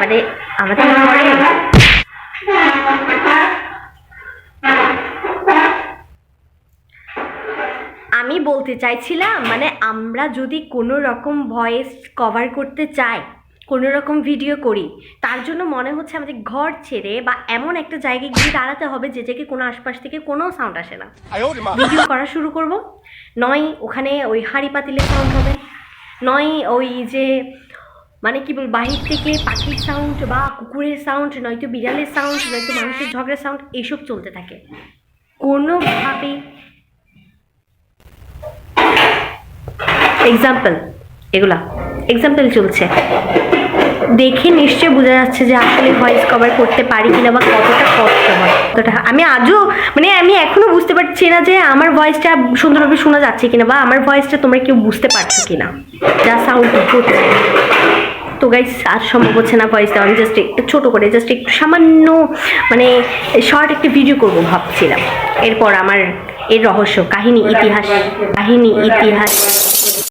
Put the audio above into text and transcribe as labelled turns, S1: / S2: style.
S1: আমাদের আমাদের আমি বলতে চাইছিলাম মানে আমরা যদি কোনো রকম ভয়েস কভার করতে চাই কোনো রকম ভিডিও করি তার জন্য মনে হচ্ছে আমাদের ঘর ছেড়ে বা এমন একটা জায়গায় গিয়ে দাঁড়াতে হবে যে জায়গায় কোনো আশপাশ থেকে কোনো সাউন্ড আসে না। ভিডিও করা শুরু করব। নয় ওখানে ওই হাঁড়ি পাতিলে সাউন্ড হবে। নয় ওই যে মানে কি বল বাহির থেকে পাখির সাউন্ড বা কুকুরের সাউন্ড নয়তো বিড়ালের সাউন্ড নয়তো মানুষের ঝগড়ার সাউন্ড এইসব চলতে থাকে। কোনোভাবেই এক্সাম্পল এগুলা এক্সাম্পল চলছে। দেখে নিশ্চয় বোঝা যাচ্ছে যে আসলে ভয়েস কভার করতে পারি কিনা বা কতটা কষ্ট হয়, কতটা আমি আজও মানে আমি এখনও বুঝতে পারছি না যে আমার ভয়েসটা সুন্দরভাবে শোনা যাচ্ছে কিনা বা আমার ভয়েসটা তোমরা কেউ বুঝতে পারছ কিনা, যা সাউন্ড হচ্ছে। তো গাইস আর সম্ভব হচ্ছে না ভয়েস দেওয়া। আমি জাস্ট একটু ছোটো করে জাস্ট একটু সামান্য মানে শর্ট একটা ভিডিও করব ভাবছিলাম। এরপর আমার এর রহস্য, কাহিনী, ইতিহাস কাহিনী, ইতিহাস।